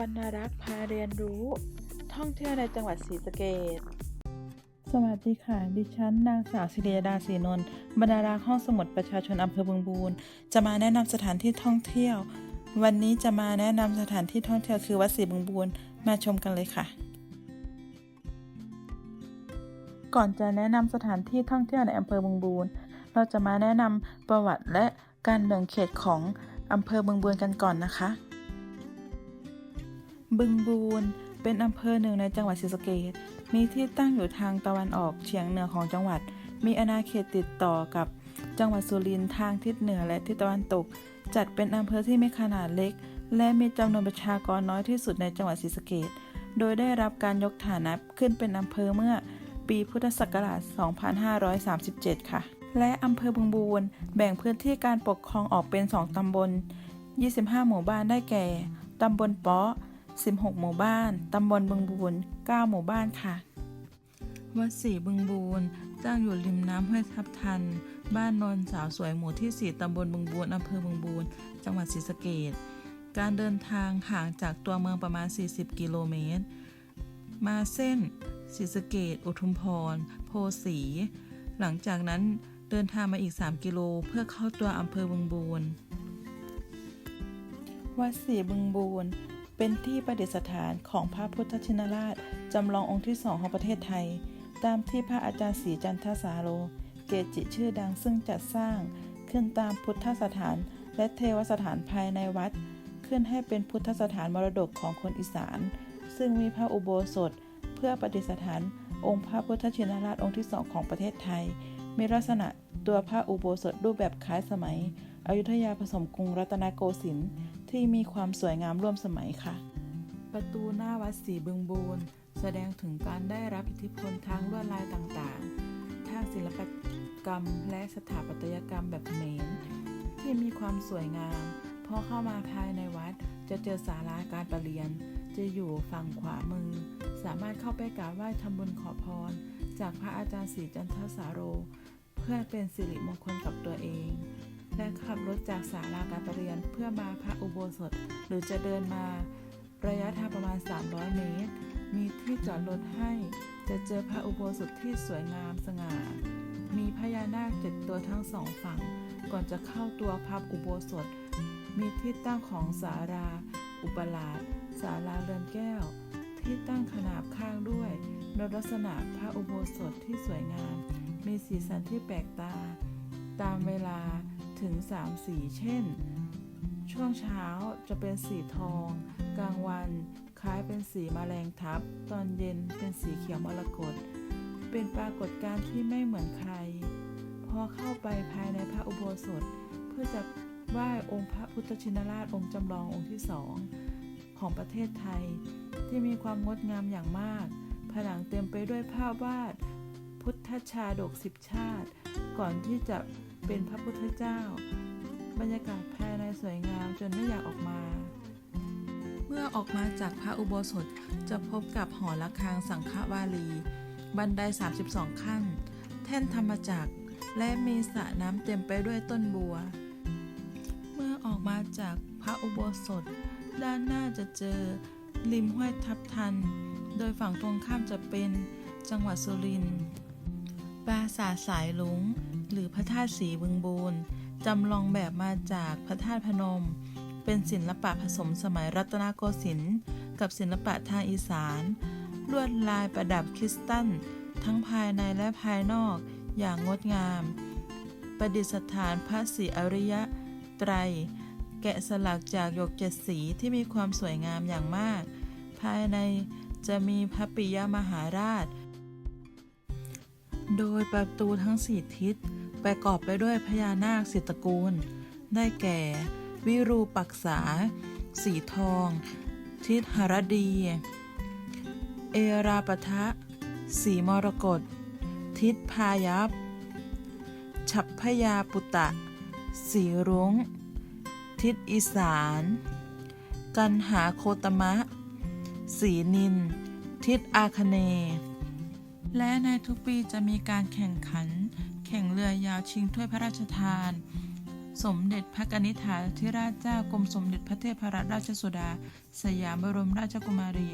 บรรณารักษ์พาเรียนรู้ ท่องเที่ยวในจังหวัดศรีสะเกษสวัสดีค่ะ ดิฉันนางสาวศิริยดาศรีนนท์บรรณารักษ์ห้องสมุดประชาชนอำเภอบึงบูรจะมาแนะนำสถานที่ท่องเที่ยว วันนี้จะมาแนะนำสถานที่ท่องเที่ยวคือวัดศรีบึงบูรมาชมกันเลยค่ะ ก่อนจะแนะนำสถานที่ท่องเที่ยวในอำเภอบึงบูรเราจะมาแนะนำประวัติและการแบ่งเขตของอำเภอบึงบูรกันก่อนนะคะ บึงบูรเป็นอำเภอหนึ่งในจังหวัดศรีสะเกษมีที่ตั้งอยู่ทางตะวันออกเฉียงเหนือของจังหวัด มีอาณาเขตติดต่อกับจังหวัดสุรินทร์ทางทิศเหนือและทิศตะวันตก จัดเป็นอำเภอที่มีขนาดเล็ก และมีจำนวนประชากรน้อยที่สุดในจังหวัดศรีสะเกษโดยได้รับการยกฐานะขึ้นเป็นอำเภอเมื่อปีพุทธศักราช 2537 ค่ะ และอำเภอบึงบูรแบ่งพื้นที่การปกครองออกเป็น 2 ตำบล 25 หมู่บ้านได้แก่ ตำบลเปาะ 16 หมู่บ้าน ตำบลบึงบูร9หมู่บ้านค่ะ วัดศรีบึงบูรตั้งอยู่ริมน้ำห้วยทับทัน บ้านนนสาวสวยหมู่ที่ 4 ตำบลบึงบูรอำเภอบึงบูรจังหวัดศรีสะเกษการเดินทางห่างจากตัวเมืองประมาณ 40 กิโลเมตร มาเส้นศรีสะเกษอุทุมพร โพสี หลังจากนั้นเดินทางมาอีก 3 กิโลเพื่อเข้าตัวอำเภอบึงบูรวัดศรีบึงบูร เป็นที่ประดิษฐานของพระพุทธชินราชจำลององค์ที่สองของประเทศไทย ตามที่พระอาจารย์ศรีจันทสาโรเกจิชื่อดังซึ่งจัดสร้างขึ้นตามพุทธสถานและเทวสถานภายในวัด ขึ้นให้เป็นพุทธสถานมรดกของคนอีสาน ซึ่งมีพระอุโบสถ เพื่อประดิษฐานองค์พระพุทธชินราชองค์ที่สองของประเทศไทย มีลักษณะตัวพระอุโบสถรูปแบบคล้ายสมัย อยุธยาผสมกรุงรัตนโกสินทร์ ที่มีความสวยงามร่วมสมัยค่ะ ประตูหน้าวัดศรีบึงบูรแสดงถึงการได้รับอิทธิพลทางลวดลายต่างๆ ทางศิลปกรรมและสถาปัตยกรรมแบบเมรที่มีความสวยงาม พอเข้ามาภายในวัดจะเจอศาลาการประเรียน จะอยู่ฝั่งขวามือ สามารถเข้าไปกราบไหว้ทำบุญขอพร จากพระอาจารย์ศรีจันทสาโร เพื่อเป็นสิริมงคลกับตัวเอง ขับรถจากศาลาการประเรียนเพื่อมาพระอุโบสถ หรือจะเดินมา ระยะทางประมาณ 300 เมตร มีที่จอดรถให้ จะเจอพระอุโบสถที่สวยงามสง่า มีพญานาคเจ็ดตัวทั้งสองฝั่ง ก่อนจะเข้าตัวพระอุโบสถ มีที่ตั้งของสาราอุปราชศาลาเรือนแก้ว ที่ตั้งขนาบข้างด้วยนลักษณะพระอุโบสถที่สวยงาม มีสีสันที่แปลกตา ตามเวลา ถึง 3 สี เช่น ช่วงเช้าจะเป็นสีทอง กลางวันคล้ายเป็นสีมแมลงทับ ตอนเย็นเป็นสีเขียวมรกต เป็นปรากฏการณ์ที่ไม่เหมือนใคร พอเข้าไปภายในพระอุโบสถ เพื่อจะไหว้องค์พระพุทธชินราชองค์จำลององค์ที่สองของประเทศไทย ที่มีความงดงามอย่างมาก ผนังเต็มไปด้วยภาพวาด พุทธชาดกสิบชาติ ก่อนที่จะ เป็นพระพุทธเจ้า บรรยากาศภายในสวยงามจนไม่อยากออกมา เมื่อออกมาจากพระอุโบสถจะพบกับหอระฆังสังฆวาลี บันได 32 ขั้น แท่นธรรมจักร และมีสระน้ำเต็มไปด้วยต้นบัว เมื่อออกมาจากพระอุโบสถ ด้านหน้าจะเจอริมห้วยทับทัน โดยฝั่งตรงข้ามจะเป็นจังหวัดสุรินทร์ปราสาทสายลุง หรือพระธาตุสีบึงบูรจำลองแบบมาจากพระธาตุพนม เป็นศิลปะผสมสมัยรัตนโกสินทร์กับศิลปะทางอีสาน ลวดลายประดับคริสตัลทั้งภายในและภายนอกอย่างงดงาม ประดิษฐานพระศรีอริยะไตร แกะสลักจากหยกเจ็ดสีที่มีความสวยงามอย่างมาก ภายในจะมีพระปิยมหาราช โดยประตูทั้งสี่ทิศ ประกอบไปด้วยพญานาคสิตระกูล ได้แก่ วิรูปักษา สีทอง ทิศหรดี เอราปทะ สีมรกต ทิศพายัพฉัพพยาปุตตะ สีรุง้ง ทิศอีสาน กันหาโคตมะ สีนิน ทิศอาคเนย์และในทุกปีจะมีการแข่งขัน ข่งเรือยาวชิงถ้วยพระราชทาน สมเด็จพระกนิษฐาธิราชเจ้ากรมสมเด็จพระเทพรัตนราชสุดา สยามบรมราชกุมารี